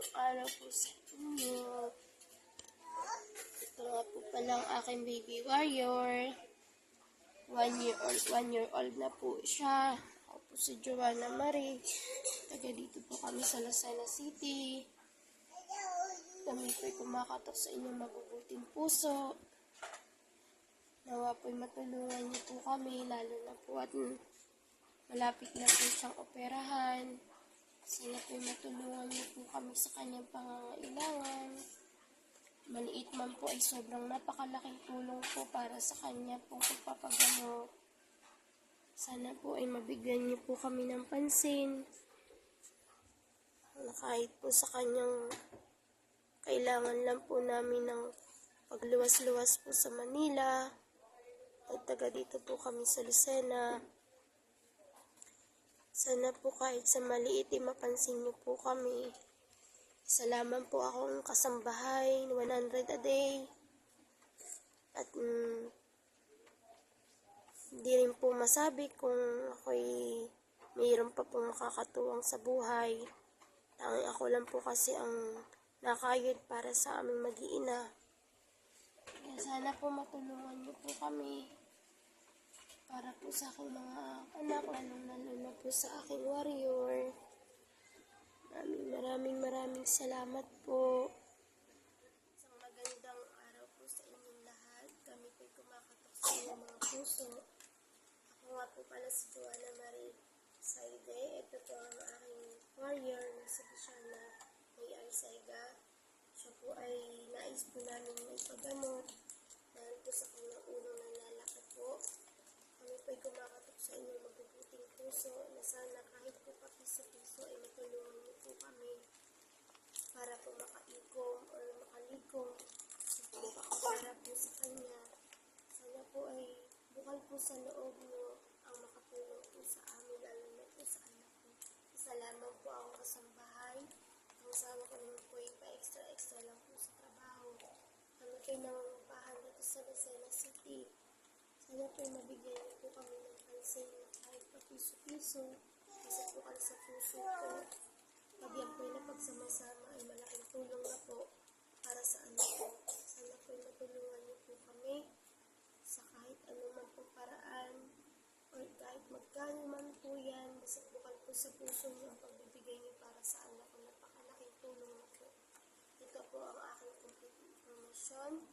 araw po sa inyo. Ito nga po pala ang aking baby warrior. One year old, one year old na po siya. Ako po si Joanna Marie. Taga dito po kami sa Lucena City. Kami po'y kumakatok sa inyong mabubuting puso. Nawa po'y matulungan niyo po kami, lalo na po at malapit na po siyang operahan. Sana po matulungan niyo po kami sa kanyang pangangailangan. Maliit man po ay sobrang napakalaking tulong po para sa kanya pong pagpapagamot. Sana po ay mabigyan niyo po kami ng pansin. Kahit po sa kanyang kailangan lang po namin ng pagluwas-luwas po sa Manila. At taga dito po kami sa Lucena. Sana po kahit sa maliit ay mapansin niyo po kami. Salamat po akong kasambahay, 100 a day. At mm, rin po masabi kung ako'y mayroon pa po makakatuwang sa buhay. Tanging ako lang po kasi ang nakayod para sa aming mag-iina. Sana po matulungan niyo po kami para po sa aking mga anak, lalong lalo na po sa aking warrior. Maraming maraming maraming salamat po. Isang magandang araw po sa inyong lahat. Kami po'y kumakatok sa inyong mga puso. Ako nga po pala si Joanna Marie Saide. Ito po ang aking warrior na si Bishana May Arcega. Siya po ay nais po namin may paggamot dahil po sa kanyang unang nanlalaki po. Kami po'y kumakatok sa inyong mabubuting puso na sana kahit po papiso-piso ay matulungan niyo po kami para po makaikom or makalikom sa pagpapakasara po sa kanya. Sana po ay bukal po sa loob niyo ang makatulong po sa amin, lalo na po sa anak ko. Salamat po ako kasambahay. Ang asawa ko naman po ay pa-extra-extra lang po sa trabaho. Kami kayo nangungupahan dito sa Lucena City. Sana po mabigyan niyo po kami ng pansin na kahit pa piso-piso, isa po kayo sa puso ko. Pag yan po na pagsama-sama ay malaking tulong na po para sa anak ko. Sana po matulungan niyo po kami sa kahit anumang po paraan or kahit magkano man po yan, basta bukal po sa puso niyo ang pagbibigay niyo para sa anak ko. Napakalaking tulong na po. Ito po ang aking complete information.